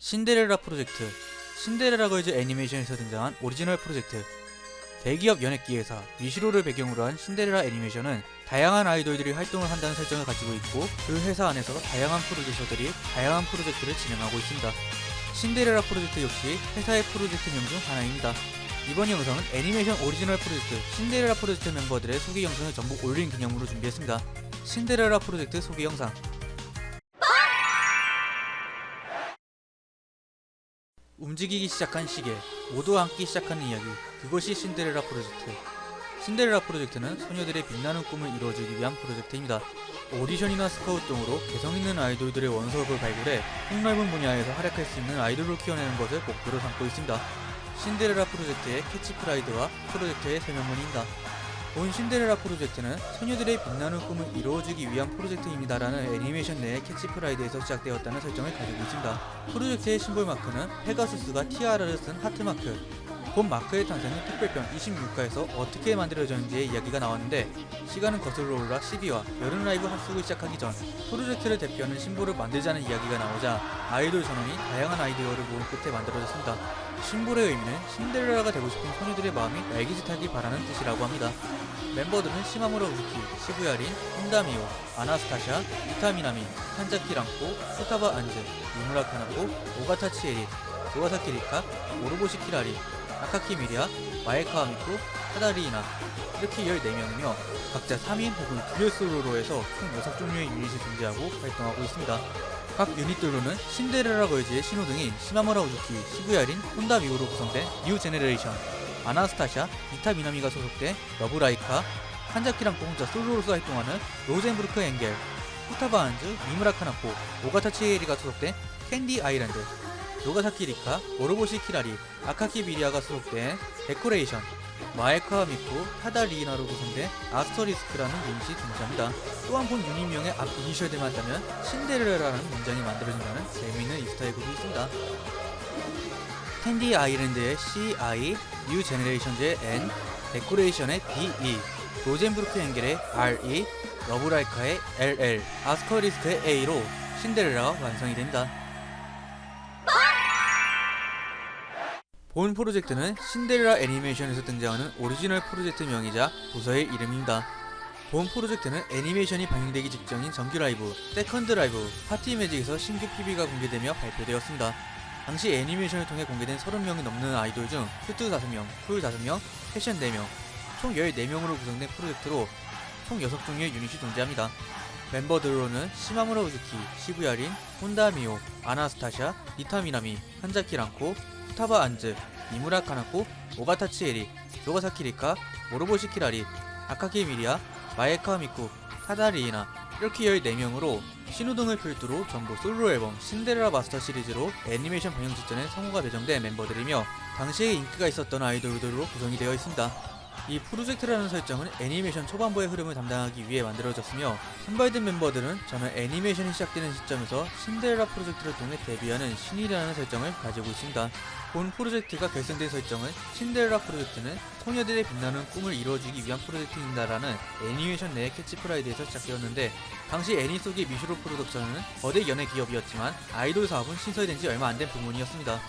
신데렐라 프로젝트 신데렐라 걸즈 애니메이션에서 등장한 오리지널 프로젝트 대기업 연예기 회사 미시로를 배경으로 한 신데렐라 애니메이션은 다양한 아이돌들이 활동을 한다는 설정을 가지고 있고 그 회사 안에서 다양한 프로듀서들이 다양한 프로젝트를 진행하고 있습니다. 신데렐라 프로젝트 역시 회사의 프로젝트 명 중 하나입니다. 이번 영상은 애니메이션 오리지널 프로젝트 신데렐라 프로젝트 멤버들의 소개 영상을 전부 올린 기념으로 준비했습니다. 신데렐라 프로젝트 소개 영상 움직이기 시작한 시계, 모두 앉기 시작하는 이야기, 그것이 신데렐라 프로젝트. 신데렐라 프로젝트는 소녀들의 빛나는 꿈을 이루어주기 위한 프로젝트입니다. 오디션이나 스카우트 등으로 개성 있는 아이돌들의 원석을 발굴해 폭넓은 분야에서 활약할 수 있는 아이돌을 키워내는 것을 목표로 삼고 있습니다. 신데렐라 프로젝트의 캐치프라이드와 프로젝트의 세명문입니다. 본 신데렐라 프로젝트는 소녀들의 빛나는 꿈을 이루어주기 위한 프로젝트입니다 라는 애니메이션 내의 캐치프라이드에서 시작되었다는 설정을 가지고 있습니다. 프로젝트의 심볼 마크는 페가수스가 티아라를 쓴 하트 마크. 본 마크의 탄생은 특별편 26화에서 어떻게 만들어졌는지의 이야기가 나왔는데 시간은 거슬러 올라 12화 여름 라이브 합숙을 시작하기 전 프로젝트를 대표하는 심볼을 만들자는 이야기가 나오자 아이돌 전원이 다양한 아이디어를 모은 끝에 만들어졌습니다. 심볼의 의미는 신데렐라가 되고 싶은 소녀들의 마음이 날개짓하길 바라는 뜻이라고 합니다. 멤버들은 시마무라 우즈키, 시부야린, 혼다미오, 아나스타샤, 이타미나미, 한자키 랑코, 후타바 안즈, 이무라 카나코, 오가타 치에리, 조가사키 리카, 오르보시 키라리, 아카키 미리아, 마에카 아미코, 하다리이나 이렇게 14명이며 각자 3인 혹은 듀얼 솔로로 해서 총 6종류의 유닛이 존재하고 활동하고 있습니다. 각 유닛들로는 신데렐라 걸즈의 신호등인 시마무라 우즈키, 시부야린, 혼다 미오로 구성된 뉴 제네레이션, 아나스타샤, 이타 미나미가 소속된 러브라이카, 한자키랑 혼자 솔로로서 활동하는 로젠브루크 엥겔, 후타바 안즈, 미무라 카나코, 오가타 치 에리가 소속된 캔디 아이랜드, 노가사키 리카, 오로보시 키라리, 아카키 미리아가 소속된 데코레이션, 마에카 미코, 타다 리이나로 구성된 아스터리스크라는 유닛이 존재합니다. 또한 본 유닛명의 앞 이니셜들만 따면 신데렐라라는 문장이 만들어진다는 재미있는 이스타에그도 있습니다. 캔디 아일랜드의 CI, 뉴 제네레이션즈의 N, 데코레이션의 DE, 로젠브루크 엥겔의 RE, 러브라이카의 LL, 아스커리스크의 A로 신데렐라가 완성이 됩니다. 본 프로젝트는 신데렐라 애니메이션에서 등장하는 오리지널 프로젝트 명이자 부서의 이름입니다. 본 프로젝트는 애니메이션이 방영되기 직전인 정규 라이브, 세컨드 라이브, 파티 매직에서 신규 PB가 공개되며 발표되었습니다. 당시 애니메이션을 통해 공개된 30명이 넘는 아이돌 중 큐트 5명, 쿨 5명, 패션 4명, 총 14명으로 구성된 프로젝트로 총 6종류의 유닛이 존재합니다. 멤버들로는 시마무라 우즈키, 시부야린, 혼다미오, 아나스타샤, 니타미나미, 한자키 랑코, 후 타바 안즈, 이무라 카나코, 오가타 치 에리, 요가사키 리카, 모로보시 키라리, 아카키 미리아, 마에카 미쿠, 타다 리이나 이렇게 14명으로 신호등을 필두로 전부 솔로 앨범 신데렐라 마스터 시리즈로 애니메이션 방영 직전에 성우가 배정된 멤버들이며 당시에 인기가 있었던 아이돌들로 구성이 되어 있습니다. 이 프로젝트라는 설정은 애니메이션 초반부의 흐름을 담당하기 위해 만들어졌으며 선발된 멤버들은 저는 애니메이션이 시작되는 시점에서 신데렐라 프로젝트를 통해 데뷔하는 신이라는 설정을 가지고 있습니다. 본 프로젝트가 결성된 설정은 신데렐라 프로젝트는 소녀들의 빛나는 꿈을 이루어주기 위한 프로젝트입니다라는 애니메이션 내의 캐치프라이드에서 시작되었는데 당시 애니 속의 미슈로 프로덕션은 거대 연예 기업이었지만 아이돌 사업은 신설된 지 얼마 안 된 부문이었습니다.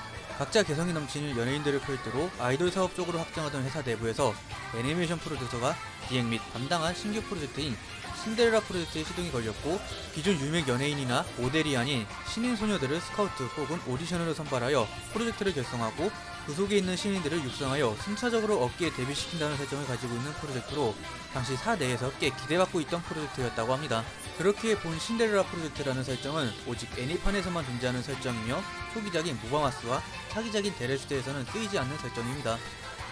각자 개성이 넘치는 연예인들을 필두로 아이돌 사업 쪽으로 확장하던 회사 내부에서 애니메이션 프로듀서가 기획 및 담당한 신규 프로젝트인 신데렐라 프로젝트에 시동이 걸렸고 기존 유명 연예인이나 모델이 아닌 신인 소녀들을 스카우트 혹은 오디션으로 선발하여 프로젝트를 결성하고 그 속에 있는 신인들을 육성하여 순차적으로 업계에 데뷔시킨다는 설정을 가지고 있는 프로젝트로 당시 사 내에서 꽤 기대받고 있던 프로젝트였다고 합니다. 그렇기에 본 신데렐라 프로젝트라는 설정은 오직 애니판에서만 존재하는 설정이며 초기작인 모바마스와 차기작인 데레스테에서는 쓰이지 않는 설정입니다.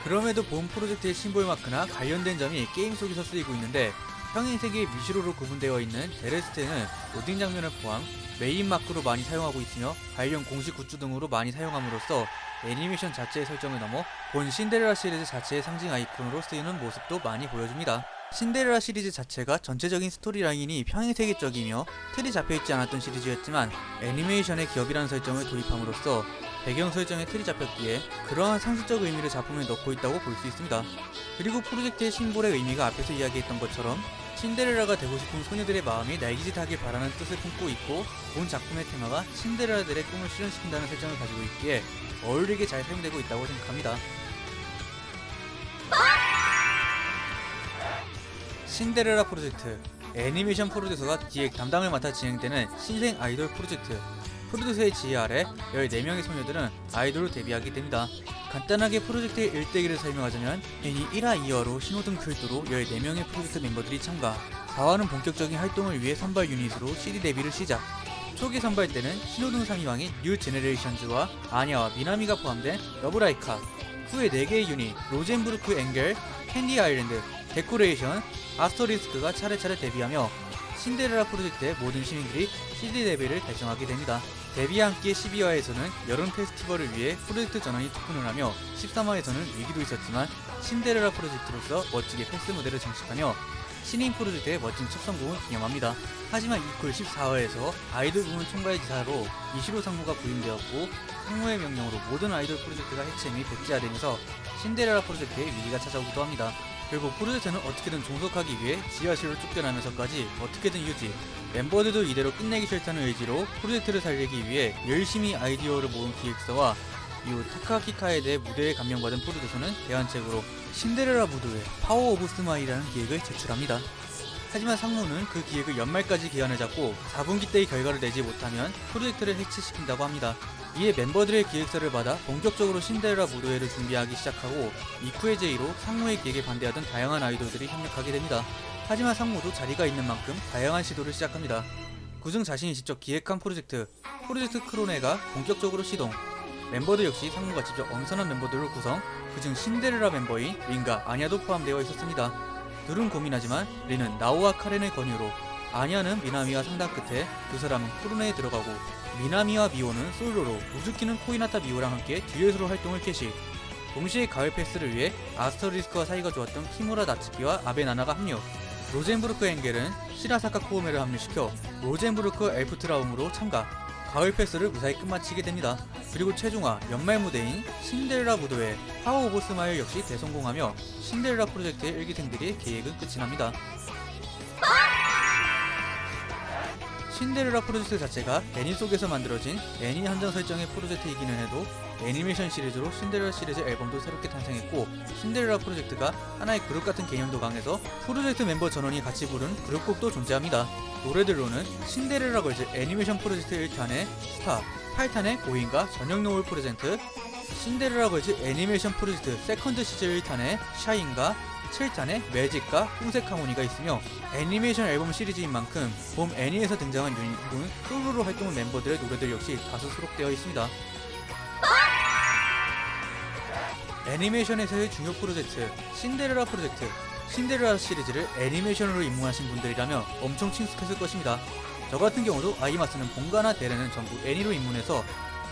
그럼에도 본 프로젝트의 심볼 마크나 관련된 점이 게임 속에서 쓰이고 있는데 평행 세계의 미시로로 구분되어 있는 데레스테는 로딩 장면을 포함 메인 마크로 많이 사용하고 있으며 관련 공식 굿즈 등으로 많이 사용함으로써 애니메이션 자체의 설정을 넘어 본 신데렐라 시리즈 자체의 상징 아이콘으로 쓰이는 모습도 많이 보여줍니다. 신데렐라 시리즈 자체가 전체적인 스토리라인이 평행세계적이며 틀이 잡혀있지 않았던 시리즈였지만 애니메이션의 기업이라는 설정을 도입함으로써 배경 설정에 틀이 잡혔기에 그러한 상징적 의미를 작품에 넣고 있다고 볼 수 있습니다. 그리고 프로젝트의 심볼의 의미가 앞에서 이야기했던 것처럼 신데렐라가 되고 싶은 소녀들의 마음이 날개짓하길 바라는 뜻을 품고 있고 본 작품의 테마가 신데렐라들의 꿈을 실현시킨다는 설정을 가지고 있기에 어울리게 잘 사용되고 있다고 생각합니다. 신데렐라 프로젝트 애니메이션 프로듀서가 기획 담당을 맡아 진행되는 신생 아이돌 프로젝트. 프로듀서의 지휘 아래 14명의 소녀들은 아이돌로 데뷔하게 됩니다. 간단하게 프로젝트의 일대기를 설명하자면 애니 1화 2화로 신호등 큐도로 14명의 프로젝트 멤버들이 참가. 4화는 본격적인 활동을 위해 선발 유닛으로 CD 데뷔를 시작. 초기 선발 때는 신호등 3위왕인 뉴 제네레이션즈와 아냐와 미나미가 포함된 러브라이카 후에 4개의 유닛 로젠부르크 앵겔, 캔디 아일랜드, 데코레이션, 아스터리스크가 차례차례 데뷔하며 신데렐라 프로젝트의 모든 시민들이 CD 데뷔를 달성하게 됩니다. 데뷔와 함께 12화에서는 여름 페스티벌을 위해 프로젝트 전원이 투혼을 하며 13화에서는 위기도 있었지만 신데렐라 프로젝트로서 멋지게 패스 무대를 장식하며 신인 프로젝트의 멋진 첫 성공을 기념합니다. 하지만 이퀄 14화에서 아이돌 부문 총괄 지사로 이시로 상무가 부임되었고 상무의 명령으로 모든 아이돌 프로젝트가 해체 및 백지화되면서 신데렐라 프로젝트의 위기가 찾아오기도 합니다. 결국 프로젝트는 어떻게든 종속하기 위해 지하실로 쫓겨나면서까지 어떻게든 유지 멤버들도 이대로 끝내기 싫다는 의지로 프로젝트를 살리기 위해 열심히 아이디어를 모은 기획사와 이후 타카키카에 대해 무대에 감명받은 프로듀서는 대안책으로 신데렐라 무도회 파워 오브 스마일이라는 기획을 제출합니다. 하지만 상무는 그 기획을 연말까지 기한을 잡고 4분기 때의 결과를 내지 못하면 프로젝트를 해체시킨다고 합니다. 이에 멤버들의 기획서를 받아 본격적으로 신데렐라 무도회를 준비하기 시작하고 이쿠의 제의로 상무의 기획에 반대하던 다양한 아이돌들이 협력하게 됩니다. 하지만 상무도 자리가 있는 만큼 다양한 시도를 시작합니다. 그중 자신이 직접 기획한 프로젝트 프로젝트 크로네가 본격적으로 시동 멤버들 역시 상무가 직접 엄선한 멤버들을 구성 그중 신데렐라 멤버인 린과 아냐도 포함되어 있었습니다. 둘은 고민하지만 린은 나오와 카렌의 권유로 아냐는 미나미와 상담 끝에 두 사람은 크로네에 들어가고 미나미와 미호는 솔로로 우즈키는 코이나타 미호랑 함께 듀엣으로 활동을 캐시 동시에 가을 패스를 위해 아스터리스크와 사이가 좋았던 키무라 나츠키와 아베 나나가 합류 로젠부르크 엥겔은 시라사카 코우메를 합류시켜 로젠부르크 엘프트라움으로 참가 가을 패스를 무사히 끝마치게 됩니다. 그리고 최종화 연말 무대인 신데렐라 무도회 파워 오브 스마일 역시 대성공하며 신데렐라 프로젝트의 일기생들의 계획은 끝이 납니다. 신데렐라 프로젝트 자체가 애니 속에서 만들어진 애니 한정 설정의 프로젝트이기는 해도 애니메이션 시리즈로 신데렐라 시리즈 앨범도 새롭게 탄생했고 신데렐라 프로젝트가 하나의 그룹 같은 개념도 강해서 프로젝트 멤버 전원이 같이 부른 그룹곡도 존재합니다. 노래들로는 신데렐라 걸즈 애니메이션 프로젝트 1탄의 스타, 8탄의 고인과 저녁 노을 프레젠트, 신데렐라 걸즈 애니메이션 프로젝트 세컨드 시즌 1탄의 샤인과 7탄의 매직과 홍색 하모니가 있으며 애니메이션 앨범 시리즈인 만큼 봄 애니에서 등장한 유닛군 솔로로 활동한 멤버들의 노래들 역시 다수 수록되어 있습니다. 애니메이션에서의 중요 프로젝트 신데렐라 프로젝트 신데렐라 시리즈를 애니메이션으로 입문하신 분들이라면 엄청 친숙했을 것입니다. 저 같은 경우도 아이마스는 본가나 데레는 전부 애니로 입문해서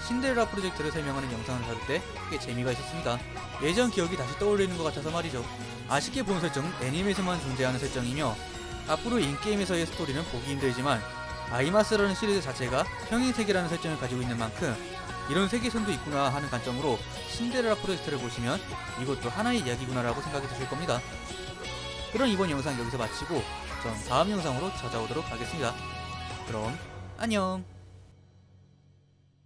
신데렐라 프로젝트를 설명하는 영상을 찾을 때꽤 재미가 있었습니다. 예전 기억이 다시 떠올리는 것 같아서 말이죠. 아쉽게 본 설정은 애니메이션만 존재하는 설정이며 앞으로 인게임에서의 스토리는 보기 힘들지만 아이마스라는 시리즈 자체가 평행세계라는 설정을 가지고 있는 만큼 이런 세계선도 있구나 하는 관점으로 신데렐라 프로젝트를 보시면 이것도 하나의 이야기구나라고 생각이 드실 겁니다. 그럼 이번 영상 여기서 마치고 전 다음 영상으로 찾아오도록 하겠습니다. 그럼 안녕